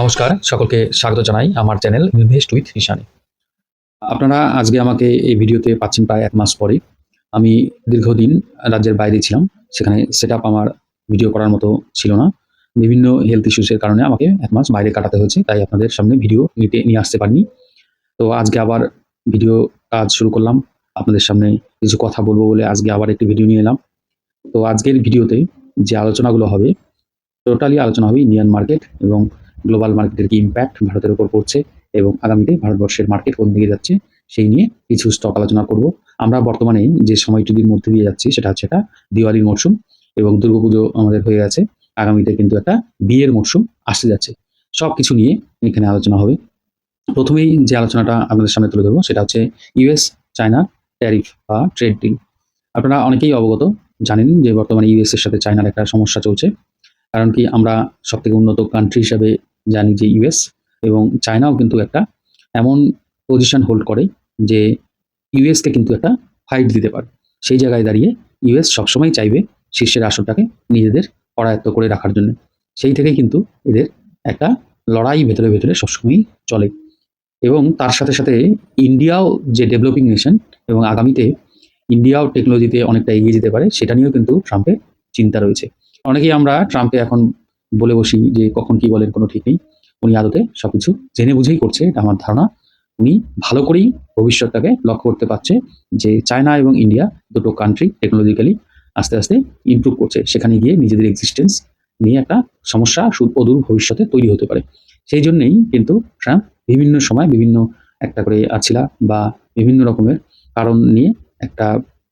নমস্কার, সকলকে স্বাগত জানাই আমার চ্যানেল ইনভেস্ট উইথ রিশানি আপনারা আজকে আমাকে এই ভিডিওতে পাচ্ছেন প্রায় এক মাস পরে। আমি দীর্ঘদিন রাজ্যের বাইরে ছিলাম, সেখানে সেট আমার ভিডিও করার মতো ছিল না। বিভিন্ন হেলথ ইস্যুসের কারণে আমাকে এক মাস বাইরে কাটাতে হয়েছে, তাই আপনাদের সামনে ভিডিও নিতে, নিয়ে আসতে পারিনি। তো আজকে আবার ভিডিও কাজ শুরু করলাম, আপনাদের সামনে কিছু কথা বলব বলে আজকে আবার একটি ভিডিও নিয়ে এলাম। তো আজকের ভিডিওতে যে আলোচনাগুলো হবে, টোটালি আলোচনা হবে ইন্ডিয়ান মার্কেট এবং গ্লোবাল মার্কেটের কি ইম্প্যাক্ট ভারতের উপর পড়ছে এবং আগামীতে ভারতবর্ষের মার্কেট কোন দিকে যাচ্ছে সেই নিয়ে কিছু স্টক আলোচনা করব। আমরা বর্তমানে যে সময়টুকুর মধ্যে দিয়ে যাচ্ছি সেটা হচ্ছে একটা দিওয়ালির মরশুম এবং দুর্গাপুজো আমাদের হয়ে গেছে। আগামীতে কিন্তু একটা বিয়ের মরশুম আসতে যাচ্ছে। সব কিছু নিয়ে এখানে আলোচনা হবে। প্রথমেই যে আলোচনাটা আপনাদের সামনে তুলে ধরবো সেটা হচ্ছে ইউএস চায়না ট্যারিফ বা ট্রেড ডিল আপনারা অনেকেই অবগত, জানেন যে বর্তমানে ইউএস এর সাথে চায়নার একটা সমস্যা চলছে। কারণ কি আমরা সব থেকে উন্নত কান্ট্রি হিসাবে জানি যে ইউএস এবং চায়নাও কিন্তু একটা এমন পজিশন হোল্ড করে যে ইউএসকে কিন্তু একটা ফাইট দিতে পারে। সেই জায়গায় দাঁড়িয়ে ইউএস সবসময় চাইবে শীর্ষের আসনটাকে নিজেদের করায়ত্ত করে রাখার জন্য। সেই থেকেই কিন্তু এদের একটা লড়াই ভেতরে ভেতরে সবসময়ই চলে। এবং তার সাথে সাথে ইন্ডিয়াও যে ডেভেলপিং নেশন এবং আগামীতে ইন্ডিয়াও টেকনোলজিতে অনেকটা এগিয়ে যেতে পারে, সেটা নিয়েও কিন্তু ট্রাম্পের চিন্তা রয়েছে। অনেকেই আমরা ট্রাম্পে এখন বলে বসি যে কখন কি বলেন কোনো ঠিক নেই। উনি আদতে সবকিছু জেনে বুঝেই করছে এটা আমার ধারণা। উনি ভালো করেই ভবিষ্যৎটাকে লক্ষ্য করতে পারছে যে চায়না এবং ইন্ডিয়া দুটো কান্ট্রি টেকনোলজিক্যালি আস্তে আস্তে ইমপ্রুভ করছে। সেখানে গিয়ে নিজেদের এক্সিস্টেন্স নিয়ে একটা সমস্যা অদূর ভবিষ্যতে তৈরি হতে পারে। সেই জন্যেই কিন্তু ট্রাম্প বিভিন্ন সময় বিভিন্ন একটা করে আছিলা বা বিভিন্ন রকমের কারণ নিয়ে একটা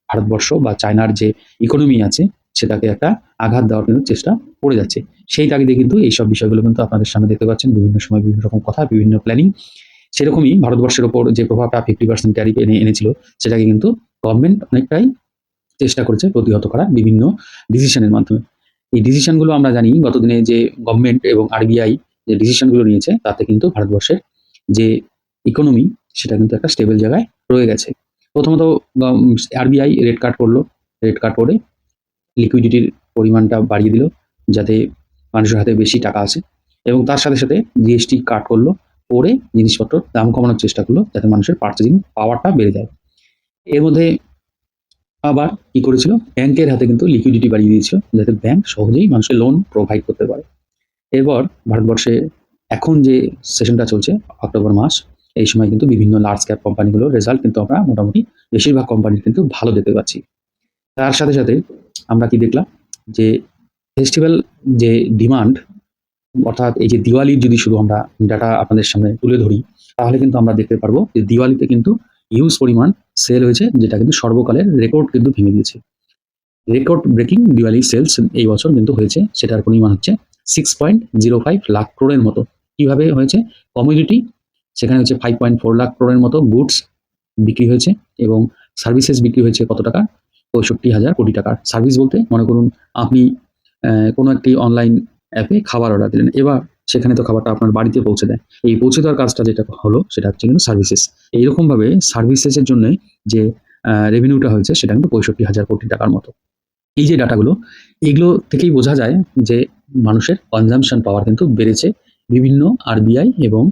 ভারতবর্ষ বা চায়নার যে ইকোনমি আছে, সেটাকে একটা আঘাত দেওয়ার চেষ্টা করে যাচ্ছে। সেই তাগিদে কিন্তু এইসব বিষয়গুলো কিন্তু আপনাদের সামনে দেখতে পাচ্ছেন। বিভিন্ন সময় বিভিন্ন রকম কথা, বিভিন্ন প্ল্যানিং সেরকমই ভারতবর্ষের ওপর যে প্রভাবটা ফিফটি পার্সেন্ট ট্যারিফ এনে, এনেছিল, সেটাকে কিন্তু গভর্নমেন্ট অনেকটাই চেষ্টা করেছে প্রতিহত করার বিভিন্ন ডিসিশনের মাধ্যমে। এই ডিসিশনগুলো আমরা জানি, গতদিনে যে গভর্নমেন্ট এবং আরবিআই যে ডিসিশনগুলো নিয়েছে, তাতে কিন্তু ভারতবর্ষের যে ইকোনমি সেটা কিন্তু একটা স্টেবল জায়গায় রয়ে গেছে। প্রথমত আরবিআই রেড কার্ড করল। রেড কার্ড করে লিকুইডিটির পরিমাণটা বাড়িয়ে দিল, যাতে মানুষের হাতে বেশি টাকা আছে এবং তার সাথে সাথে জিএসটি কাট করল করে জিনিসপত্র দাম কমানোর চেষ্টা করল যাতে মানুষের পার্চেজিং পাওয়ারটা বেড়ে যায়। এর মধ্যে আবার কি করেছিল? ব্যাংকের হাতে কিন্তু লিকুইডিটি বাড়িয়ে দিয়েছিল যাতে ব্যাংক সহজেই মানুষের লোন প্রোভাইড করতে পারে। এরপর ভারতবর্ষে এখন যে সেশনটা চলছে অক্টোবর মাস, এই সময় কিন্তু বিভিন্ন লার্জ ক্যাপ কোম্পানিগুলোর রেজাল্ট কিন্তু আমরা মোটামুটি বেশিরভাগ কোম্পানির কিন্তু ভালো দেখতে পাচ্ছি। তার সাথে সাথে আমরা কি দেখলাম যে ফেস্টিভ্যাল যে ডিমান্ড অর্থাৎ এই যে দিওয়ালির যদি শুধু আমরা ডাটা আপনাদের সামনে তুলে ধরি, তাহলে কিন্তু আমরা দেখতে পারব যে দিওয়ালিতে কিন্তু হিউজ পরিমাণ সেল হয়েছে, যেটা কিন্তু সর্বকালের রেকর্ড কিন্তু ভেঙে দিয়েছে। রেকর্ড ব্রেকিং দিওয়ালি সেলস এই বছর কিন্তু হয়েছে, সেটার পরিমাণ হচ্ছে six point zero five lakh ক্রোড়ের মতো। কীভাবে হয়েছে? কমিউনিটি সেখানে হচ্ছে ফাইভ পয়েন্ট ফোর লাখ ক্রোড়ের মতো গুডস বিক্রি হয়েছে এবং সার্ভিসেস বিক্রি হয়েছে কত টাকা? পঁয়ষট্টি হাজার কোটি টাকার। সার্ভিস বলতে মনে করুন, আপনি কোনো একটি অনলাইন অ্যাপে খাবার অর্ডার দিলেন। এবার সেখানে তো খাবারটা আপনার বাড়িতে পৌঁছে দেয়। এই পৌঁছে দেওয়ার কাজটা যেটা হলো, সেটা হচ্ছে কিন্তু সার্ভিসেস এইরকমভাবে সার্ভিসেসের জন্য যে রেভিনিউটা হয়েছে, সেটা কিন্তু পঁয়ষট্টি হাজার কোটি টাকার মতো। এই যে ডাটাগুলো এগুলো থেকেই বোঝা যায় যে মানুষের কনজামশন পাওয়ার কিন্তু বেড়েছে বিভিন্ন আরবিআই এবং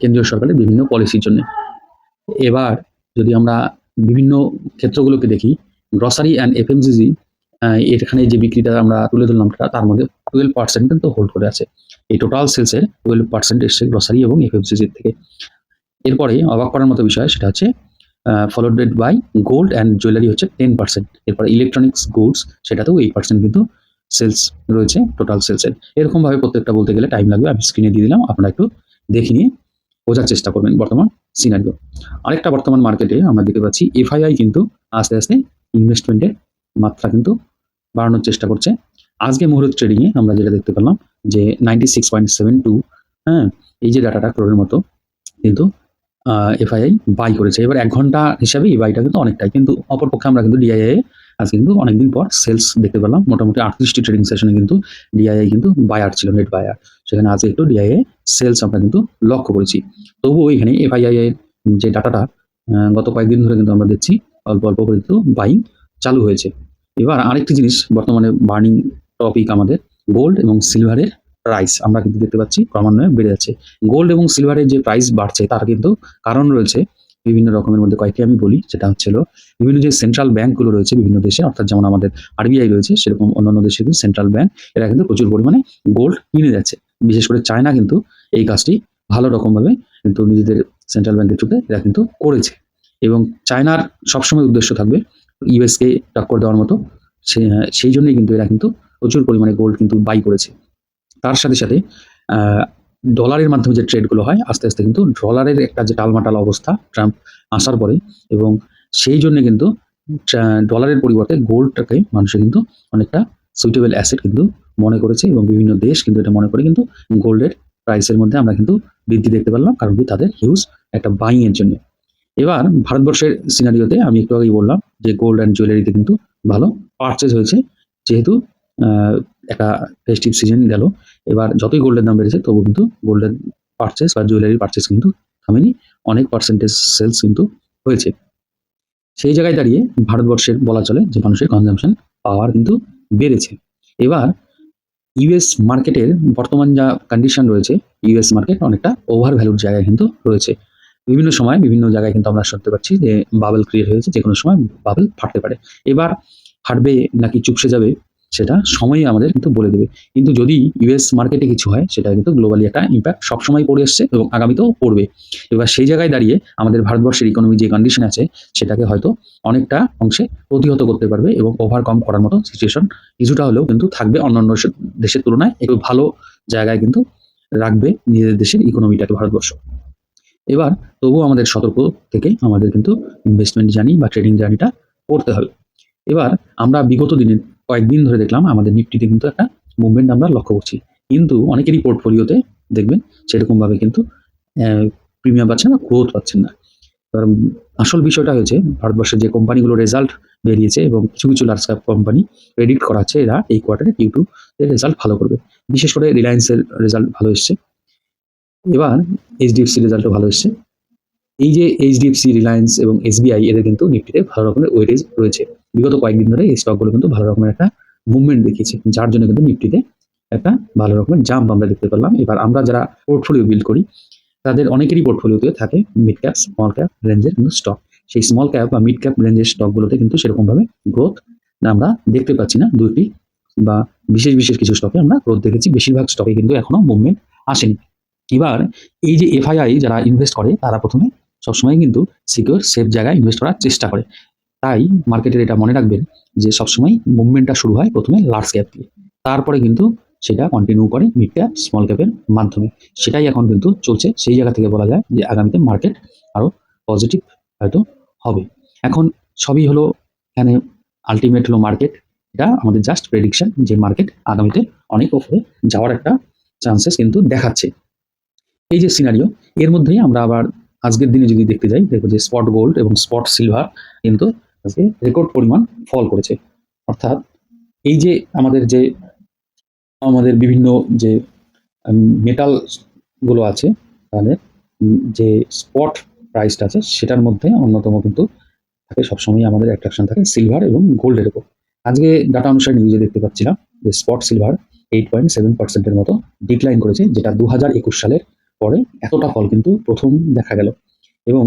কেন্দ্রীয় সরকারের বিভিন্ন পলিসির জন্য। এবার যদি আমরা বিভিন্ন ক্ষেত্রগুলোকে দেখি গ্রসারি অ্যান্ড এফএমজিজি এখানে যে বিক্রিটা আমরা তুলে ধরলাম তার মধ্যে টুয়েলভ পার্সেন্ট কিন্তু হোল্ড করে আছে। এই টোটাল সেলসের টুয়েলভ পার্সেন্ট এসছে গ্রসারি এবং এফএমসিজির থেকে। এরপরে অবাক করার মতো বিষয়, সেটা হচ্ছে followed by gold and jewellery হচ্ছে টেন পার্সেন্ট এরপরে ইলেকট্রনিক্স গুডস সেটাতেও এই পার্সেন্ট কিন্তু সেলস রয়েছে টোটাল সেলসের এরকমভাবে প্রত্যেকটা বলতে গেলে টাইম লাগবে, আমি স্ক্রিনে দিয়ে দিলাম, আপনারা একটু দেখে নিয়ে বোঝার চেষ্টা করবেন বর্তমান সিনারিও আরেকটা বর্তমান মার্কেটে আমরা দেখতে পাচ্ছি এফআইআই কিন্তু আস্তে আস্তে ইনভেস্টমেন্টের মাত্রা কিন্তু বাড়ানোর চেষ্টা করছে। আজকে মুহূর্ত ট্রেডিংয়ে আমরা যেটা দেখতে পেলাম যে ninety six point seven two হ্যাঁ এই যে ডাটাটা ক্রোড়ের মতো কিন্তু এফআইআই বাই করেছে। এবার এক ঘণ্টা হিসাবে এই বাইটা কিন্তু অনেকটাই কিন্তু অপরপক্ষে আমরা কিন্তু ডিআইআই আজকে কিন্তু অনেকদিন পর সেলস দেখতে পেলাম। মোটামুটি আটত্রিশটি ট্রেডিং সেশনে কিন্তু ডিআইআই কিন্তু বায়ার ছিল নেট বায়ার সেখানে আজকে একটু ডিআইআই সেলস আমরা কিন্তু লক্ষ্য করেছি। তবুও এখানে এফআইআই এর যে ডাটাটা গত কয়েকদিন ধরে কিন্তু আমরা দেখছি, অল্প অল্প করে কিন্তু বাইং চালু হয়েছে। এবার আরেকটি জিনিস, বর্তমানে বার্নিং টপিক আমাদের গোল্ড এবং সিলভারের প্রাইস আমরা কিন্তু দেখতে পাচ্ছি, ক্রমান্বয়ে বেড়ে যাচ্ছে। গোল্ড এবং সিলভারের যে প্রাইস বাড়ছে, তার কিন্তু কারণ রয়েছে বিভিন্ন রকমের মধ্যে। কয়েকটি আমি বলি সেটা হচ্ছিল বিভিন্ন যে সেন্ট্রাল ব্যাংকগুলো রয়েছে বিভিন্ন দেশে, অর্থাৎ যেমন আমাদের আরবিআই রয়েছে, সেরকম অন্যান্য দেশে কিন্তু সেন্ট্রাল ব্যাংক এরা কিন্তু প্রচুর পরিমাণে গোল্ড কিনে যাচ্ছে। বিশেষ করে চায়না কিন্তু এই কাজটি ভালো রকমভাবে কিন্তু নিজেদের সেন্ট্রাল ব্যাংকের থ্রুতে এরা কিন্তু করেছে। এবং চায়নার সবসময় উদ্দেশ্য থাকবে ইউএসকে টক্কর দেওয়ার মতো, সে সেই জন্যই কিন্তু এরা কিন্তু প্রচুর পরিমাণে গোল্ড কিন্তু বাই করেছে। তার সাথে সাথে ডলারের মাধ্যমে যে ট্রেডগুলো হয়, আস্তে আস্তে কিন্তু ডলারের একটা যে টালমাটাল অবস্থা ট্রাম্প আসার পরে এবং সেই জন্য কিন্তু ডলারের পরিবর্তে গোল্ডটাকে মানুষের কিন্তু অনেকটা সুইটেবল অ্যাসেট কিন্তু মনে করেছে এবং বিভিন্ন দেশ কিন্তু এটা মনে করে কিন্তু গোল্ডের প্রাইসের মধ্যে আমরা কিন্তু বৃদ্ধি দেখতে পারলাম, কারণ কি তাদের হিউজ একটা বাইং এর জন্য। এবার ভারতবর্ষের সিনারিওতে আমি একটু আগেই বললাম যে গোল্ড অ্যান্ড জুয়েলারিতে কিন্তু ভালো পারচেজ হয়েছে। যেহেতু একটা ফেস্টিভ সিজন গেল, এবার যতই গোল্ডের দাম বেড়েছে, তবু কিন্তু গোল্ডের পারচেস বা জুয়েলারির পারচেস কিন্তু থামেনি। অনেক পার্সেন্টেজ সেলস কিন্তু হয়েছে। সেই জায়গায় দাঁড়িয়ে ভারতবর্ষের বলা চলে যে মানুষের কনজাম্পশন পাওয়ার কিন্তু বেড়েছে। এবার ইউএস মার্কেটের বর্তমান যা কন্ডিশন রয়েছে ইউএস মার্কেট অনেকটা ওভার ভ্যালুর জায়গায় কিন্তু রয়েছে। বিভিন্ন সময় বিভিন্ন জায়গায় কিন্তু আমরা শুনতে পাচ্ছি যে বাবেল ক্রিয়েট হয়েছে, যে কোনো সময় বাবেল ফাটতে পারে। এবার ফাটবে নাকি চুপসে যাবে সেটা সময়ই আমাদের কিন্তু বলে দেবে। কিন্তু যদি ইউএস মার্কেটে কিছু হয়, সেটা কিন্তু গ্লোবালি একটা ইম্প্যাক্ট সবসময় পড়ে এসছে এবং আগামীতেও পড়বে। এবার সেই জায়গায় দাঁড়িয়ে আমাদের ভারতবর্ষের ইকোনমি যে কন্ডিশন আছে, সেটাকে হয়তো অনেকটা অংশে প্রতিহত করতে পারবে এবং ওভারকাম করার মতো সিচুয়েশন কিছুটা হলেও কিন্তু থাকবে অন্যান্য দেশের তুলনায়। একটু ভালো জায়গায় কিন্তু রাখবে নিজেদের দেশের ইকোনমিটাকে ভারতবর্ষ। এবার তবুও আমাদের সতর্ক থেকে আমাদের কিন্তু ইনভেস্টমেন্ট জার্নি বা ট্রেডিং জার্নিটা করতে হবে। এবার আমরা বিগত দিনের কয়েকদিন ধরে দেখলাম আমাদের নিফটিতে কিন্তু একটা মুভমেন্ট আমরা লক্ষ্য করছি। কিন্তু অনেকেরই পোর্টফোলিওতে দেখবেন সেরকমভাবে কিন্তু প্রিমিয়াম পাচ্ছেন না গ্রোথ পাচ্ছেন না। এবার আসল বিষয়টা হয়েছে ভারতবর্ষের যে কোম্পানিগুলো রেজাল্ট বেরিয়েছে এবং কিছু কিছু লার্জ ক্যাপ কোম্পানি প্রেডিক্ট করা হচ্ছে, এরা এই কোয়ার্টারে কিউ টু রেজাল্ট ভালো করবে। বিশেষ করে রিলায়েন্সের রেজাল্ট ভালো এসছে। এবার এইচডিএফসি রেজাল্টও ভালো এসছে। এই যে এইচডিএফসি রিলায়েন্স এবং এসবিআই এদের কিন্তু নিফটিতে ভালো রকমের ওয়েটেজ রয়েছে। বিগত কয়েকদিন ধরে এই স্টকগুলো কিন্তু ভালো রকমের একটা মুভমেন্ট দেখিয়েছে, যার জন্য কিন্তু নিফটিতে একটা ভালো রকমের জাম্প আমরা দেখতে পেলাম। এবার আমরা যারা পোর্টফোলিও বিল্ড করি, তাদের অনেকেরই পোর্টফোলিওতে থাকে মিড ক্যাপ স্মল ক্যাপ রেঞ্জের কিন্তু স্টক সেই স্মল ক্যাপ বা মিড ক্যাপ রেঞ্জের স্টকগুলোতে কিন্তু সেরকমভাবে গ্রোথ আমরা দেখতে পাচ্ছি না দুটি বা বিশেষ বিশেষ কিছু স্টকে আমরা গ্রোথ দেখেছি। বেশিরভাগ স্টকে কিন্তু এখনও মুভমেন্ট আসেনি। এবার এই যে এফআইআই যারা ইনভেস্ট করে, তারা প্রথমে সবসময় কিন্তু সিকিউর সেফ জায়গায় ইনভেস্ট করার চেষ্টা করে। তাই মার্কেটের এটা মনে রাখবেন যে সবসময় মুভমেন্টটা শুরু হয় প্রথমে লার্জ ক্যাপ দিয়ে। তারপরে কিন্তু সেটা কন্টিনিউ করে মিড ক্যাপ স্মল ক্যাপের মাধ্যমে। সেটাই এখন কিন্তু চলছে। সেই জায়গা থেকে বলা যায় যে আগামীতে মার্কেট আরও পজিটিভ হয়তো হবে। এখন সবই হলো এখানে আলটিমেট হলো মার্কেট এটা আমাদের জাস্ট প্রেডিকশন যে মার্কেট আগামীতে অনেক ওপরে যাওয়ার একটা চান্সেস কিন্তু দেখাচ্ছে। এই যে সিনারিও এর মধ্যেই আমরা আবার আজকের দিনে যদি দেখতে যাই, দেখব যে স্পট গোল্ড এবং স্পট সিলভার কিন্তু আজকে রেকর্ড পরিমাণ ফল করেছে। অর্থাৎ এই যে আমাদের যে, আমাদের বিভিন্ন যে মেটালগুলো আছে তাদের যে স্পট প্রাইসটা আছে, সেটার মধ্যে অন্যতম কিন্তু থাকে সবসময় আমাদের অ্যাট্রাকশন থাকে সিলভার এবং গোল্ডের উপর। আজকে ডাটা অনুসারে নিউজে দেখতে পাচ্ছিলাম যে spot silver eight point seven পার্সেন্টের মতো ডিক্লাইন করেছে, যেটা দু হাজার একুশ সালের পরে এতটা ফল কিন্তু প্রথম দেখা গেল। এবং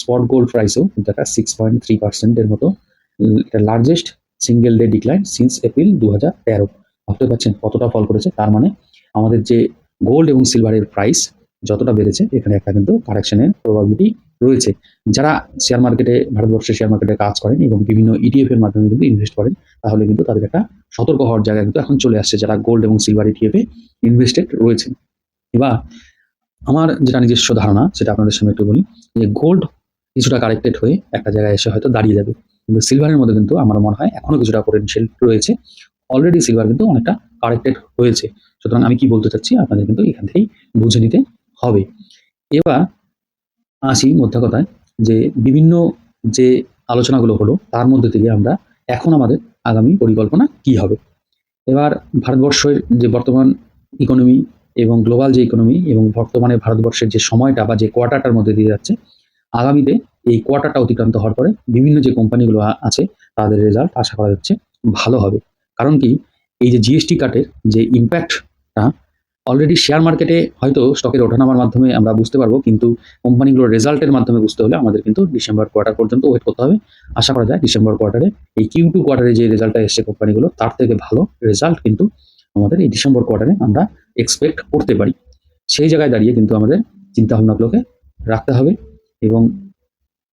স্পট গোল্ড প্রাইসেও কিন্তু একটা সিক্স পয়েন্ট থ্রি পার্সেন্টের মতো এটা largest single day decline since April দু হাজার তেরো। ভাবতে পারছেন কতটা ফল করেছে, তার মানে আমাদের যে গোল্ড এবং সিলভারের প্রাইস যতটা বেড়েছে, এখানে একটা কিন্তু কারেকশনের প্রবাবিলিটি রয়েছে। যারা শেয়ার মার্কেটে ভারতবর্ষের শেয়ার মার্কেটে কাজ করেন এবং বিভিন্ন ইটিএফ এর মাধ্যমে কিন্তু ইনভেস্ট করেন, তাহলে কিন্তু তাদের একটা সতর্ক হওয়ার জায়গা কিন্তু এখন চলে আসছে, যারা গোল্ড এবং সিলভার ইটিএফ এ ইনভেস্টেড রয়েছেন। এবার আমার যেটা নিজস্ব ধারণা, সেটা আপনাদের সামনে একটু বলি, যে গোল্ড কিছুটা কারেক্টেড হয়ে একটা জায়গায় এসে হয়তো দাঁড়িয়ে যাবে। কিন্তু সিলভারের মধ্যে কিন্তু আমার মনে হয় এখনও কিছুটা পোটেনশিয়াল রয়েছে। অলরেডি সিলভার কিন্তু অনেকটা কারেক্টেড হয়েছে। সুতরাং আমি কি বলতে চাচ্ছি, আপনাদের কিন্তু এখান থেকেই বুঝে নিতে হবে। এবার আসি মধ্যে কথায় যে বিভিন্ন যে আলোচনাগুলো হলো, তার মধ্যে থেকে আমরা এখন আমাদের আগামী পরিকল্পনা কি হবে? এবার ভারতবর্ষের যে বর্তমান ইকোনমি এবং গ্লোবাল যে ইকোনমি এবং বর্তমানে ভারতবর্ষের যে সময়টা বা যে কোয়ার্টারটার মধ্যে দিয়ে যাচ্ছে, আগামীতে এই কোয়ার্টারটা অতিক্রান্ত হওয়ার পরে বিভিন্ন যে কোম্পানিগুলো আছে তাদের রেজাল্ট আশা করা যাচ্ছে ভালো হবে। কারণ কি, এই যে জিএসটি কাটের যে ইম্প্যাক্টটা অলরেডি শেয়ার মার্কেটে হয়তো স্টকের ওঠানামার মাধ্যমে আমরা বুঝতে পারব, কিন্তু কোম্পানিগুলোর রেজাল্টের মাধ্যমে বুঝতে হলে আমাদের কিন্তু ডিসেম্বর কোয়ার্টার পর্যন্ত ওয়েট করতে হবে। আশা করা যায় ডিসেম্বর কোয়ার্টারে এই কিউ টু কোয়ার্টারে যে রেজাল্টটা এসছে কোম্পানিগুলো তার থেকে ভালো রেজাল্ট কিন্তু আমাদের এই ডিসেম্বর কোয়ার্টারে আমরা এক্সপেক্ট করতে পারি। সেই জায়গায় দাঁড়িয়ে কিন্তু আমাদের চিন্তাভাবনাগুলোকে রাখতে হবে এবং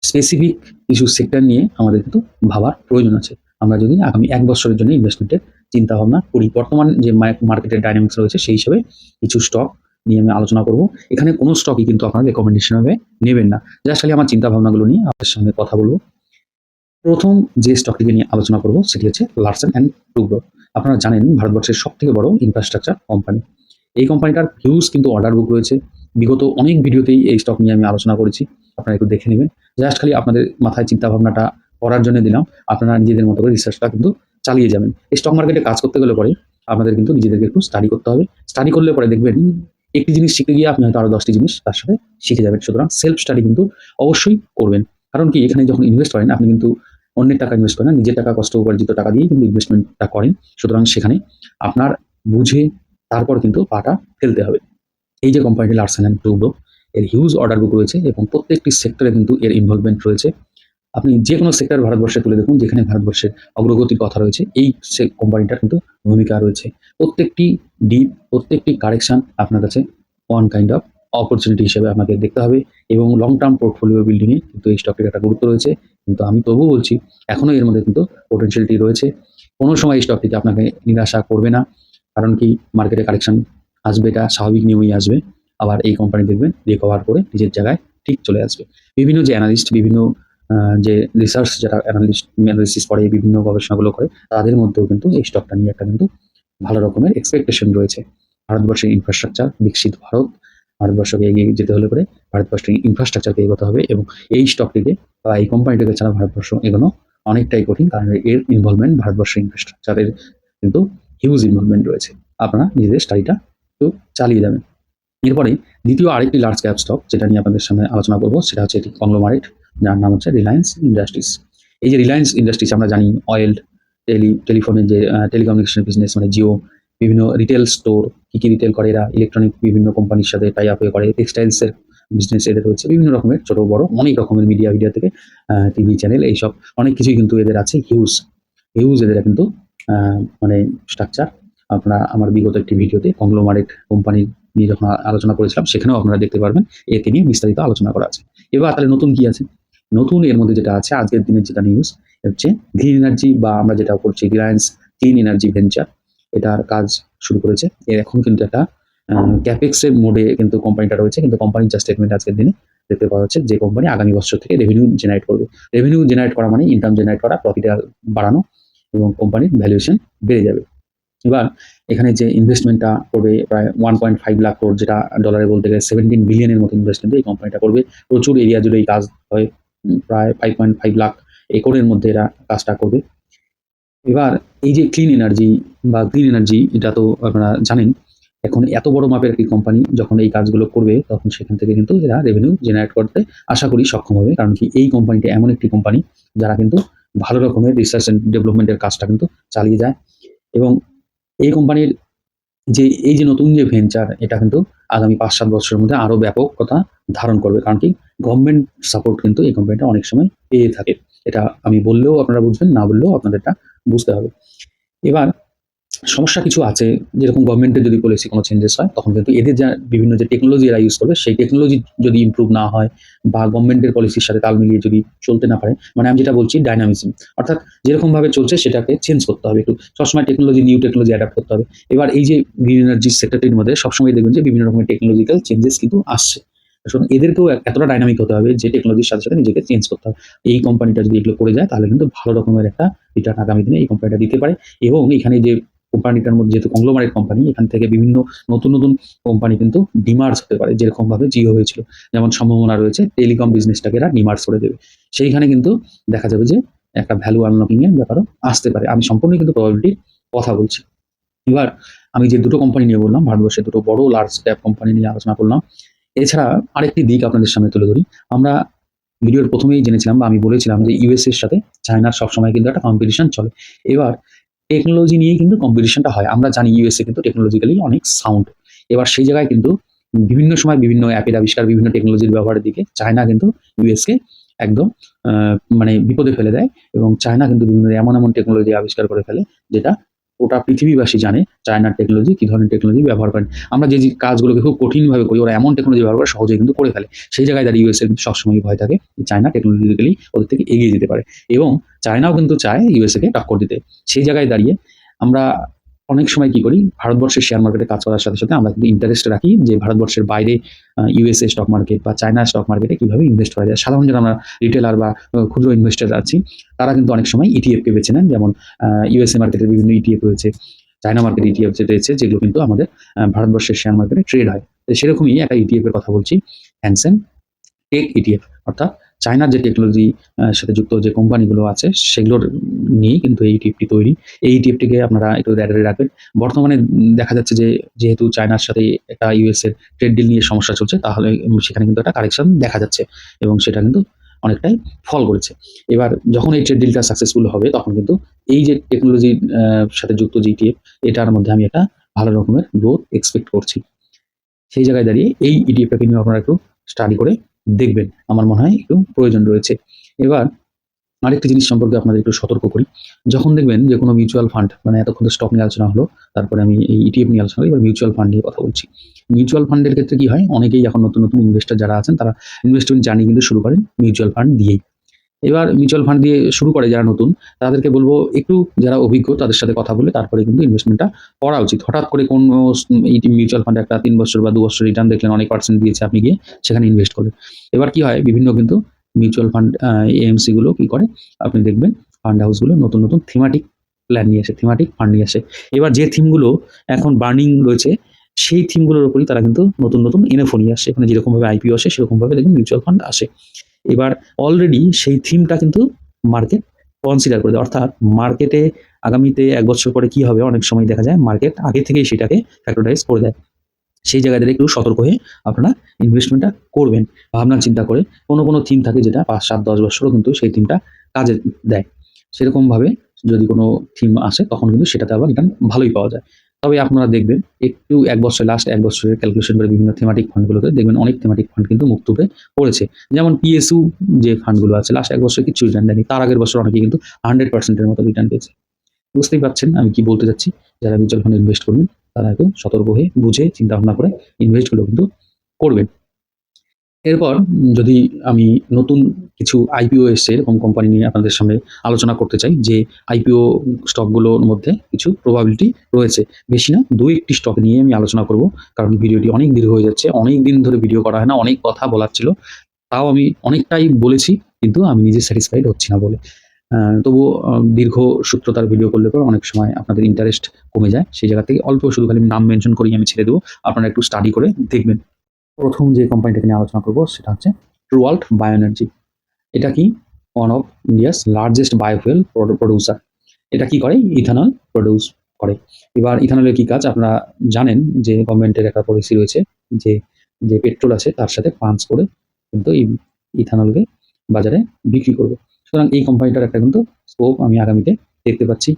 স্পেসিফিক কিছু সেক্টর নিয়ে আমাদের কিন্তু ভাবার প্রয়োজন আছে। আমরা যদি আগামী এক বছরের জন্য ইনভেস্টমেন্টের চিন্তা ভাবনা করি, বর্তমান যে মার্কেটের ডাইনামিক্স রয়েছে সেই হিসেবে কিছু স্টক নিয়ে আমি আলোচনা করব। এখানে কোনো স্টকই কিন্তু আপনারা রেকমেন্ডেশন হবে নেবেন না। জাস্ট খালি আমার চিন্তা ভাবনাগুলো নিয়ে আপনাদের সঙ্গে কথা বলব। প্রথম যে স্টকটিকে নিয়ে আলোচনা করব সেটি হচ্ছে লার্সেন অ্যান্ড টুব্রো আপনারা জানেন ভারতবর্ষের সব থেকে বড় ইনফ্রাস্ট্রাকচার কোম্পানি এই কোম্পানিটার হিউজ কিন্তু অর্ডার বুক রয়েছে। বিগত অনেক ভিডিওতেই এই স্টক নিয়ে আমি আলোচনা করেছি। আপনারা একটু দেখে নেবেন। জাস্ট খালি আপনাদের মাথায় চিন্তা ভাবনাটা করার জন্য দিলাম। আপনারা নিজেদের মতো করে রিসার্চটা কিন্তু চালিয়ে যাবেন। এই স্টক মার্কেটে কাজ করতে গেলে পরে আপনাদের কিন্তু নিজেদেরকে একটু স্টাডি করতে হবে। স্টাডি করলে পরে দেখবেন একটি জিনিস শিখে গিয়ে আপনি হয়তো আরও দশটি জিনিস তার সাথে শিখে যাবেন। সুতরাং সেলফ স্টাডি কিন্তু অবশ্যই করবেন। কারণ কি? এখানে যখন ইনভেস্ট করেন, আপনি কিন্তু অন্যের টাকা ইনভেস্ট করেন না, নিজের টাকা কষ্ট উপার্জিত টাকা দিয়ে কিন্তু ইনভেস্টমেন্টটা করেন। সুতরাং সেখানে আপনার বুঝে তারপর কিন্তু পাটা ফেলতে হবে। এই যে কোম্পানিটি লার্সেন অ্যান্ড টুব্রো এর হিউজ অর্ডার বুক রয়েছে এবং প্রত্যেকটি সেক্টরে কিন্তু এর ইনভলভমেন্ট রয়েছে। আপনি যে কোনো সেক্টর ভারতবর্ষে তুলে দেখুন, যেখানে ভারতবর্ষের অগ্রগতির কথা রয়েছে, এই কোম্পানিটার কিন্তু ভূমিকা রয়েছে। প্রত্যেকটি ডিপ প্রত্যেকটি কারেকশন আপনার কাছে ওয়ান কাইন্ড অফ অপরচুনিটি হিসেবে আপনাকে দেখতে হবে এবং লং টার্ম পোর্টফোলিও বিল্ডিংয়ে কিন্তু এই স্টকটির একটা গুরুত্ব রয়েছে। কিন্তু আমি তবুও বলছি এখনও এর মধ্যে কিন্তু পোটেনশিয়ালিটি রয়েছে। কোনো সময় এই স্টকটিতে আপনাকে নিরাশা করবে না। কারণ কি মার্কেটে কারেকশন আসবে, এটা স্বাভাবিক নিয়মেই আসবে। আবার এই কোম্পানি দেখবেন রিকভার করে নিজের জায়গায় ঠিক চলে আসবে। বিভিন্ন যে অ্যানালিস্ট বিভিন্ন যে রিসার্চ যারা অ্যানালিস্ট অ্যানালিসিস করে, বিভিন্ন গবেষণাগুলো করে, তাদের মধ্যেও কিন্তু এই স্টকটা নিয়ে একটা কিন্তু ভালো রকমের এক্সপেকটেশন রয়েছে। ভারতবর্ষের ইনফ্রাস্ট্রাকচার বিকশিত ভারত, ভারতবর্ষকে এগিয়ে যেতে হলে পরে ভারতবর্ষের ইনফ্রাস্ট্রাকচারকে এগোতে হবে এবং এই স্টকটিকে বা এই কোম্পানিটাকে ছাড়া ভারতবর্ষ এগোনো অনেকটাই কঠিন, কারণ এর ইনভলভমেন্ট ভারতবর্ষের ইনফ্রাস্ট্রাকচারের কিন্তু হিউজ ইনভলভমেন্ট রয়েছে। আপনারা নিজেদের স্টাডিটা একটু চালিয়ে যাবেন। এরপরে দ্বিতীয় আরেকটি লার্জ ক্যাপ স্টক যেটা নিয়ে আপনাদের সামনে আলোচনা করব, সেটা হচ্ছে একটি কংলোমারেট যার নাম হচ্ছে রিলায়েন্স ইন্ডাস্ট্রিজ এই যে রিলায়েন্স ইন্ডাস্ট্রিজ আমরা জানি অয়েল টেলি টেলিফোনের যে টেলিকমিউনিকেশন বিজনেস মানে জিও বিভিন্ন রিটেল স্টোর কী কী রিটেল করে এরা ইলেকট্রনিক বিভিন্ন কোম্পানির সাথে টাই আপ করে টেক্সটাইলসের বিজনেস এদের রয়েছে, বিভিন্ন রকমের, ছোট, বড়, অনেক রকমের মিডিয়া ভিডিও থেকে টিভি চ্যানেল এইসব, অনেক কিছুই কিন্তু এদের আছে হিউজ হিউজ এদের কিন্তু মানে স্ট্রাকচার আপনারা আমার বিগত একটি ভিডিওতে কংগ্লোমারেট কোম্পানি নিয়ে যখন আলোচনা করেছিলাম, সেখানেও আপনারা দেখতে পারবেন একে নিয়ে বিস্তারিত আলোচনা করা আছে। এবার তাহলে নতুন কি আছে? নতুন এর মধ্যে যেটা আছে, আজকের দিনের যেটা নিউজ হচ্ছে গ্রিন এনার্জি বা আমরা যেটা করছি রিলায়েন্স ক্লিন এনার্জি ভেঞ্চার এটার কাজ শুরু করেছে। এর এখন কিন্তু একটা ক্যাপেক্সের মোডে কিন্তু কোম্পানিটা রয়েছে, কিন্তু কোম্পানির যা স্টেটমেন্ট আজকের দিনে দেখতে পাওয়া যাচ্ছে যে কোম্পানি আগামী বছর থেকে রেভিনিউ জেনারেট করবে। রেভিনিউ জেনারেট করা মানে ইনকাম জেনারেট করা প্রফিট বাড়ানো এবং কোম্পানির ভ্যালুয়েশন বেড়ে যাবে। এবার এখানে যে ইনভেস্টমেন্টটা করবে, প্রায় one point five lakh crore যেটা ডলারে বলতে গেলে সেভেন্টিন বিলিয়নের মতো ইনভেস্টমেন্ট এই কোম্পানিটা করবে। প্রচুর এরিয়া জুড়ে এই কাজ হয় প্রায় ফাইভ পয়েন্ট ফাইভ লাখ একরের মধ্যে এরা কাজটা করবে। এবার এই যে ক্লিন এনার্জি বা গ্রিন এনার্জি এটা তো আপনারা জানেন, এখন এত বড় মাপের একটি কোম্পানি যখন এই কাজগুলো করবে, তখন সেখান থেকে কিন্তু এরা রেভিনিউ জেনারেট করতে আশা করি সক্ষম হবে। কারণ কি এই কোম্পানিটা এমন একটি কোম্পানি যারা কিন্তু ভালো রকমের রিসার্চ অ্যান্ড ডেভেলপমেন্টের কাজটা কিন্তু চালিয়ে যায়। এবং এই কোম্পানির যে, এই যে নতুন যে ভেঞ্চার এটা কিন্তু আগামী পাঁচ সাত বছরের মধ্যে আরও ব্যাপকতা ধারণ করবে। কারণ কি? গভর্নমেন্ট সাপোর্ট কিন্তু এই কোম্পানিটা অনেক সময় পেয়ে থাকে। এটা আমি বললেও আপনারা বুঝবেন, না বললেও আপনাদের এটা বুঝতে হবে। এবার সমস্যা কিছু আছে, যেরকম গভর্নমেন্টের যদি পলিসি কোনো চেঞ্জেস হয়, তখন কিন্তু এদের যা বিভিন্ন যে টেকনোলজি এরা ইউজ করবে, সেই টেকনোলজি যদি ইমপ্রুভ না হয় বা গভর্নমেন্টের পলিসির সাথে তাল মিলিয়ে যদি চলতে না পারে মানে আমি যেটা বলছি ডাইনামিজম অর্থাৎ যেরকমভাবে চলছে সেটাকে চেঞ্জ করতে হবে, একটু সবসময় টেকনোলজি নিউ টেকনোলজি অ্যাডাপ্ট করতে হবে। এবার এই যে গ্রিন এনার্জি সেক্টরটির মধ্যে সবসময় দেখবেন যে বিভিন্ন রকমের টেকনোলজিক্যাল চেঞ্জেস কিন্তু আসছে। সুতরাং এদেরকেও এতটা ডাইনামিক হতে হবে যে টেকনোলজির সাথে সাথে নিজেকে চেঞ্জ করতে হবে। এই কোম্পানিটা যদি এগুলো করে যায়, তাহলে কিন্তু ভালো রকমের একটা রিটার্ন আগামী দিনে এই কোম্পানিটা দিতে পারে। এবং এখানে যে কোম্পানিটার মধ্যে যেহেতু কংগ্লোমারেট কোম্পানি এখান থেকে বিভিন্ন নতুন নতুন কোম্পানি কিন্তু ডিমার্স হতে পারে যেরকম ভাবে জিও হয়েছিল। যেমন সম্ভাবনা রয়েছে টেলিকম বিজনেসটাকে এরা ডিমার্স করে দেবে। সেইখানে কিন্তু দেখা যাবে যে একটা ভ্যালু আনলকিং এর ব্যাপারও আসতে পারে। আমি সম্পূর্ণ কিন্তু প্রবাবিলিটির কথা বলছি। এবার আমি যে দুটো কোম্পানি নিয়ে বললাম ভারতবর্ষে দুটো বড় লার্জ ক্যাপ কোম্পানি নিয়ে আলোচনা করলাম। এছাড়া আরেকটি দিক আপনাদের সামনে তুলে ধরি। আমরা ভিডিওর প্রথমেই জেনেছিলাম বা আমি বলেছিলাম যে ইউএস এর সাথে চায়নার সবসময় কিন্তু একটা কম্পিটিশন চলে। এবার টেকনোলজি নিয়েই কিন্তু কম্পিটিশনটা হয়। আমরা জানি ইউএসএ কিন্তু টেকনোলজিক্যালি অনেক সাউন্ড এবার সেই জায়গায় কিন্তু বিভিন্ন সময় বিভিন্ন অ্যাপের আবিষ্কার, বিভিন্ন টেকনোলজির ব্যবহারের দিকে চায়না কিন্তু ইউএসকে একদম মানে বিপদে ফেলে দেয় এবং চায়না কিন্তু বিভিন্ন এমন এমন টেকনোলজি আবিষ্কার করে ফেলে যেটা ওটা পৃথিবীবাসী জানে চায়নার টেকনোলজি কী ধরনের টেকনোলজি ব্যবহার করেন। আমরা যে কাজগুলোকে খুব কঠিনভাবে করি, ওরা এমন টেকনোলজি ব্যবহার করে সহজে কিন্তু করে ফেলে। সেই জায়গায় দাঁড়িয়ে ইউএসএ কিন্তু সবসময় ভয় থাকে চায়না টেকনোলজিক্যালি ওদের থেকে এগিয়ে যেতে পারে। এবং চায়নাও কিন্তু চায় ইউএসএকে টক্কর দিতে। সেই জায়গায় দাঁড়িয়ে আমরা অনেক সময় কি করি, ভারতবর্ষের শেয়ার মার্কেটে কাজ করার সাথে সাথে আমরা কিন্তু ইন্টারেস্ট রাখি যে ভারতবর্ষের বাইরে ইউএসএ স্টক মার্কেট বা চায়না স্টক মার্কেটে কীভাবে ইনভেস্ট করা যায়। সাধারণ যারা আমরা রিটেলার বা ক্ষুদ্র ইনভেস্টার আছি, তারা কিন্তু অনেক সময় ETF কে বেছে নেন। যেমন ইউএসএ মার্কেটের বিভিন্ন ইটিএফ রয়েছে চায়না মার্কেট ইটিএফ রয়েছে, যেগুলো কিন্তু আমাদের ভারতবর্ষের শেয়ার মার্কেটে ট্রেড হয়। সেরকমই একটা ইটিএফ এর কথা বলছি হ্যানসেন টেক ইটিএফ অর্থাৎ চায়নার যে টেকনোলজি সাথে যুক্ত যে কোম্পানিগুলো আছে, সেগুলোর নিয়েই কিন্তু এই ইটিএফটি তৈরি। এই ইটিএফটিকে আপনারা একটু র্যাডারে রাখবেন। বর্তমানে দেখা যাচ্ছে যে, যেহেতু চায়নার সাথে একটা ইউএস এর ট্রেড ডিল নিয়ে সমস্যা চলছে, তাহলে সেখানে কিন্তু একটা কারেকশন দেখা যাচ্ছে এবং সেটা কিন্তু অনেকটাই ফল করেছে। এবার যখন এই ট্রেড ডিলটা সাকসেসফুল হবে, তখন কিন্তু এই যে টেকনোলজির সাথে যুক্ত যে ইটিএফ এটার মধ্যে আমি একটা ভালো রকমের গ্রোথ এক্সপেক্ট করছি। সেই জায়গায় দাঁড়িয়ে এই ইটিএফটাকে নিয়ে আপনারা একটু স্টাডি করে দেখবেন, আমার মনে হয় একটু প্রয়োজন রয়েছে। এবার আরেকটি জিনিস সম্পর্কে আপনাদের একটু সতর্ক করি। যখন দেখবেন যে কোনো মিউচুয়াল ফান্ড মানে এতক্ষণ স্টক নিয়ে আলোচনা হলো, তারপরে আমি এই ইটিএফ নিয়ে আলোচনা করি, এবার মিউচুয়াল ফান্ড নিয়ে কথা বলছি। মিউচুয়াল ফান্ডের ক্ষেত্রে কি হয়? অনেকেই এখন নতুন নতুন ইনভেস্টার যারা আছেন, তারা ইনভেস্টমেন্ট জার্নি কিন্তু শুরু করেন মিউচুয়াল ফান্ড দিয়েই। এবার মিউচুয়াল ফান্ড দিয়ে শুরু করে যারা নতুন, তাদেরকে বলব একটু যারা অভিজ্ঞ তাদের সাথে কথা বলে তারপরে কিন্তু ইনভেস্টমেন্টটা করা উচিত। হঠাৎ করে কোন মিউচুয়াল ফান্ডে একটা তিন বছর বা দু বছর রিটার্ন দেখলেন, অনেক পার্সেন্ট দিয়েছে আপনি গিয়ে সেখানে ইনভেস্ট করলেন। এবার কি হয়? বিভিন্ন কিন্তু মিউচুয়াল ফান্ড এএমসি গুলো কি করে? আপনি দেখবেন ফান্ড হাউসগুলো নতুন নতুন থিমাটিক প্ল্যান নিয়ে আসে থিমাটিক ফান্ড নিয়ে আসে। এবার যে থিমগুলো এখন বার্নিং রয়েছে, সেই থিমগুলোর উপরই তারা কিন্তু নতুন নতুন এনএফও নিয়ে আসে। এখানে যেরকমভাবে আইপিও আসে, সেরকমভাবে দেখুন মিউচুয়াল ফান্ড আসে। এবার অলরেডি সেই থিমটা কিন্তু মার্কেট কনসিডার করে দেয়। অর্থাৎ মার্কেটে আগামীতে এক বছর পরে কি হবে? অনেক সময় দেখা যায় মার্কেট আগে থেকেই সেটাকে ফ্যাক্টরাইজ করে দেয়। সেই দাঁড়িয়ে একটু সতর্ক হয়ে আপনারা ইনভেস্টমেন্টটা করবেন। ভাবনা চিন্তা করে কোনো কোনো থিম থাকে যেটা পাঁচ, সাত, দশ বছরও কিন্তু সেই থিমটা কাজে দেয়। সেরকমভাবে যদি কোনো থিম আসে তখন কিন্তু সেটাতে আবার রিটার্ন ভালোই পাওয়া যায়। তবে আপনারা দেখবেন, একটু এক বছর লাস্ট এক বছরের ক্যালকুলেশন করে বিভিন্ন থেমাটিক ফান্ডগুলোতে দেখবেন অনেক থেমাটিক ফান্ড কিন্তু মুক্ত হয়ে পড়েছে। যেমন পিএসইউ যে ফান্ডগুলো আছে লাস্ট এক বছর কিছু রিটার্ন দেয়নি, তার আগের বছর অনেকে কিন্তু হান্ড্রেড পার্সেন্টের মতো রিটার্ন পেয়েছে। বুঝতেই পারছেন, আমি কি বলতে চাচ্ছি? যারা মিউচুয়াল ফান্ডে ইনভেস্ট করবেন, তারা একটু সতর্ক হয়ে বুঝে চিন্তা ভাবনা করে ইনভেস্টগুলো কিন্তু করবেন। এরপর যদি আমি নতুন কিছু আইপিও এসছে, এরকম কোম্পানি নিয়ে আপনাদের সামনে আলোচনা করতে চাই, যে আইপিও স্টকগুলোর মধ্যে কিছু প্রবাবিলিটি রয়েছে। বেশি না দুই একটি স্টক নিয়ে আমি আলোচনা করব, কারণ ভিডিওটি অনেক দীর্ঘ হয়ে যাচ্ছে, অনেক দিন ধরে ভিডিও করা হয় না, অনেক কথা বলার ছিল। তাও আমি অনেকটাই বলেছি, কিন্তু আমি নিজে স্যাটিসফাইড হচ্ছি না বলে। তবুও দীর্ঘ সূত্রতার ভিডিও করলে পর অনেক সময় আপনাদের ইন্টারেস্ট কমে যায়। সেই জায়গা থেকে অল্প শুধু খালি নাম মেনশন করেই আমি ছেড়ে দেবো। আপনারা একটু স্টাডি করে দেখবেন। প্রথম যে কোম্পানিটাকে নিয়ে আলোচনা করব সেটা হচ্ছে ট্রুয়াল্ট বায়োএনার্জি এটা কি? One of India's largest biofuel producer এটা কি করে? ইথানল প্রডিউস করে। এবার ইথানলের কি কাজ? আপনারা জানেন যে গভর্নমেন্টের একটা পলিসি রয়েছে যে যে পেট্রোল আছে তার সাথে পাঞ্চ করে কিন্তু এই ইথানলকে বাজারে বিক্রি করবে। সুতরাং এই কোম্পানিটার একটা কিন্তু স্কোপ আমি আগামীতে দেখতে পাচ্ছি।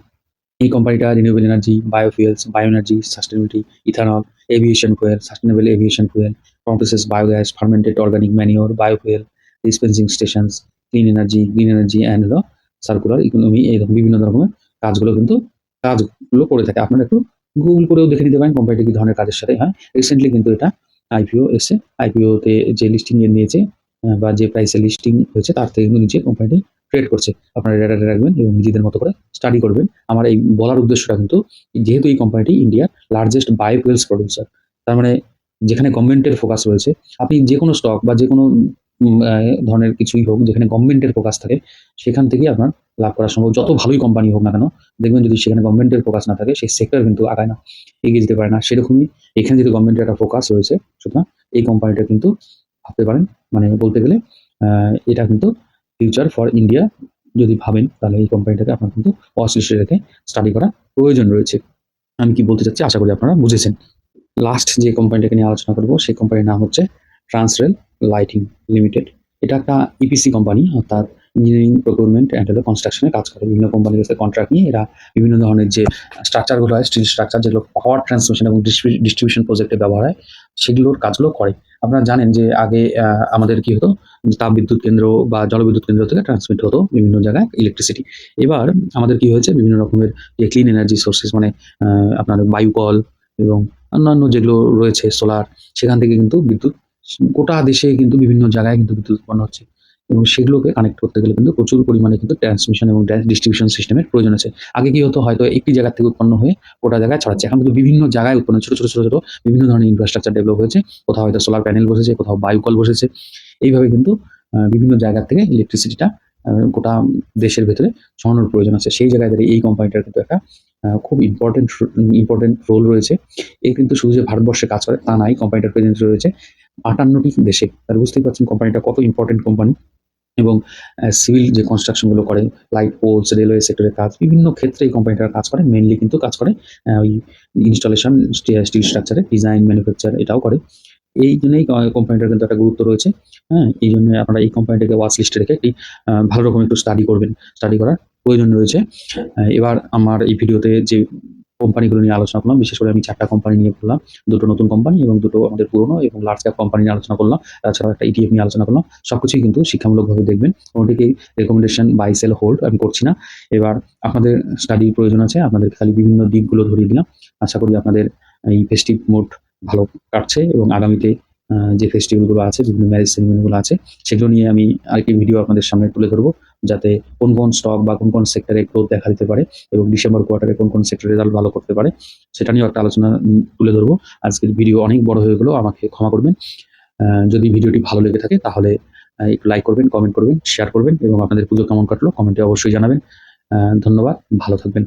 এই কোম্পানিটা renewable energy biofuels bioenergy sustainability ethanol aviation fuel sustainable aviation fuel process biogas fermented organic manure biofuel dispensing stations clean energy green energy and হলো সার্কুলার ইকোনমি এইরকম বিভিন্ন রকমের কাজগুলো কিন্তু কাজগুলো করে থাকে। আপনারা একটু গুগল করেও দেখে নিতে পারেন কোম্পানিটা কি ধরনের কাজের সাথে। হ্যাঁ রিসেন্টলি কিন্তু এটা আইপিও এসে আইপিওতে যে লিস্টিং নিয়েছে বা যে প্রাইসে লিস্টিং হয়েছে, তার থেকে কিন্তু নিচে কোম্পানিটি ট্রেড করছে। আপনারা রেডারে রাখবেন এবং নিজেদের মতো করে স্টাডি করবেন। আমার এই বলার উদ্দেশ্যটা কিন্তু, যেহেতু এই কোম্পানিটি ইন্ডিয়ার লার্জেস্ট বায়োফুয়েলস প্রডিউসার তার মানে যেখানে গভর্নমেন্টের ফোকাস রয়েছে, আপনি যে কোনো স্টক বা যে কোনো ধরনের কিছুই হোক, যেখানে গভর্নমেন্টের ফোকাস থাকে, সেখান থেকেই আপনার লাভ করা সম্ভব। যত ভালোই কোম্পানি হোক না কেন, দেখবেন যদি সেখানে গভর্নমেন্টের ফোকাস না থাকে, সেই সেক্টর কিন্তু আগায় না, এগিয়ে যেতে পারে না। সেরকমই এখানে যদি গভর্নমেন্টের একটা ফোকাস রয়েছে, সুতরাং এই কোম্পানিটা কিন্তু ভাবতে পারেন মানে বলতে গেলে এটা কিন্তু ফিউচার ফর ইন্ডিয়া যদি ভাবেন, তাহলে এই কোম্পানিটাকে আপনার কিন্তু লিস্টে রেখে স্টাডি করা প্রয়োজন রয়েছে। আমি কি বলতে চাচ্ছি? আশা করি আপনারা বুঝেছেন। লাস্ট যে কোম্পানিটাকে নিয়ে আলোচনা করব, সেই কোম্পানির নাম হচ্ছে ট্রান্সরেল লাইটিং লিমিটেড এটা একটা ইপিসি কোম্পানি অর্থাৎ ইঞ্জিনিয়ারিং প্রকিউরমেন্ট অ্যান্ড হলো কনস্ট্রাকশনে কাজ করে। বিভিন্ন কোম্পানির কাছে কন্ট্রাক্ট নিয়ে এরা বিভিন্ন ধরনের যে স্ট্রাকচারগুলো হয় স্টিল স্ট্রাকচার যেগুলো পাওয়ার ট্রান্সমিশন এবং ডিস্ট্রিবিউশন প্রজেক্টে ব্যবহার হয়, সেগুলোর কাজগুলো করে। আপনারা জানেন যে আগে আমাদের কি হতো? তাপ বিদ্যুৎ কেন্দ্র বা জলবিদ্যুৎ কেন্দ্র থেকে ট্রান্সমিট হতো বিভিন্ন জায়গায় ইলেকট্রিসিটি এবার আমাদের কি হয়েছে? বিভিন্ন রকমের যে ক্লিন এনার্জি সোর্সেস মানে আপনার বায়ুকল এবং অন্যান্য যেগুলো রয়েছে সোলার সেখান থেকে কিন্তু বিদ্যুৎ, গোটা দেশে কিন্তু বিভিন্ন জায়গায় কিন্তু বিদ্যুৎ উৎপন্ন হচ্ছে। এবং সেগুলোকে কানেক্ট করতে গেলে কিন্তু প্রচুর পরিমাণে কিন্তু ট্রান্সমিশন এবং ডিস্ট্রিবিউশন সিস্টেমের প্রয়োজন আছে। আগে কি হতো? হয়তো একটি জায়গা থেকে উৎপন্ন হয়ে গোটা জায়গায় ছড়াচ্ছে। এখন কিন্তু বিভিন্ন জায়গায় উৎপন্ন ছোট ছোট ছোট ছোট বিভিন্ন ধরনের ইনফ্রাস্ট্রাকচার ডেভেলপ হয়েছে। কোথাও হয়তো সোলার প্যানেল বসেছে, কোথাও বায়ুকল বসেছে। এইভাবে কিন্তু বিভিন্ন জায়গা থেকে ইলেকট্রিসিটিটা গোটা দেশের ভেতরে ছড়ানোর প্রয়োজন আছে। সেই জায়গায় দাঁড়িয়ে এই কোম্পানিটার কিন্তু একটা খুব ইম্পর্টেন্ট ইম্পর্টেন্ট রোল রয়েছে। এই কিন্তু শুধু যে ভারতবর্ষে কাজ করে তা নাই কোম্পানিটার প্রেজেন্স রয়েছে আটান্নটি দেশে। তাহলে বুঝতেই পারছেন কোম্পানিটা কত ইম্পর্টেন্ট কোম্পানি এবং সিভিল যে কনস্ট্রাকশনগুলো করে লাইট পোলস রেলওয়ে সেক্টরের কাজ, বিভিন্ন ক্ষেত্রে এই কোম্পানিটার কাজ করে। মেনলি কিন্তু কাজ করে ওই ইনস্টলেশন স্টিল স্ট্রাকচারে ডিজাইন ম্যানুফ্যাকচার এটাও করে। এই জন্যই কোম্পানিটার কিন্তু একটা গুরুত্ব রয়েছে। হ্যাঁ এই জন্য আপনারা এই কোম্পানিটাকে ওয়াচ লিস্টে রেখে একটি ভালো রকম একটু স্টাডি করবেন। স্টাডি করার প্রয়োজন রয়েছে। এবার আমার এই ভিডিওতে যে কোম্পানিগুলো নিয়ে আলোচনা করলাম, বিশেষ করে আমি চারটা কোম্পানি নিয়ে বললাম, দুটো নতুন কোম্পানি এবং দুটো আমাদের পুরনো এবং লার্জ ক্যাপ কোম্পানি নিয়ে আলোচনা করলাম তাছাড়া একটা ইটিএফ নিয়ে আলোচনা করলাম, সবকিছুই কিন্তু শিক্ষামূলকভাবে দেখবেন। কোনোটিকেই রেকমেন্ডেশন বাই সেল হোল্ড আমি করছি না। এবার আপনাদের স্টাডি প্রয়োজন আছে, আপনাদের খালি বিভিন্ন দিকগুলো ধরিয়ে দিলাম। আশা করি আপনাদের এই ফেস্টিভ মোড ভালো কাটছে এবং আগামীতে যে ফেস্টিভ্যালগুলো আছে, বিভিন্ন ম্যারেজ সেরিমনিগুলো আছে, সেগুলো নিয়ে আমি আরেকটি ভিডিও আপনাদের সামনে তুলে ধরবো, যাতে কোন কোন স্টক বা কোন কোন সেক্টরে গ্রোথ দেখা দিতে পারে এবং ডিসেম্বর কোয়ার্টারে কোন কোন সেক্টর রেজাল্ট ভালো করতে পারে, সেটা নিয়েও একটা আলোচনা তুলে ধরবো। আজকের ভিডিও অনেক বড় হয়ে গেলো, আমাকে ক্ষমা করবেন। যদি ভিডিওটি ভালো লেগে থাকে, তাহলে একটু লাইক করবেন কমেন্ট করবেন শেয়ার করবেন এবং আপনাদের পুজো কেমন কাটলো কমেন্টে অবশ্যই জানাবেন। ধন্যবাদ, ভালো থাকবেন।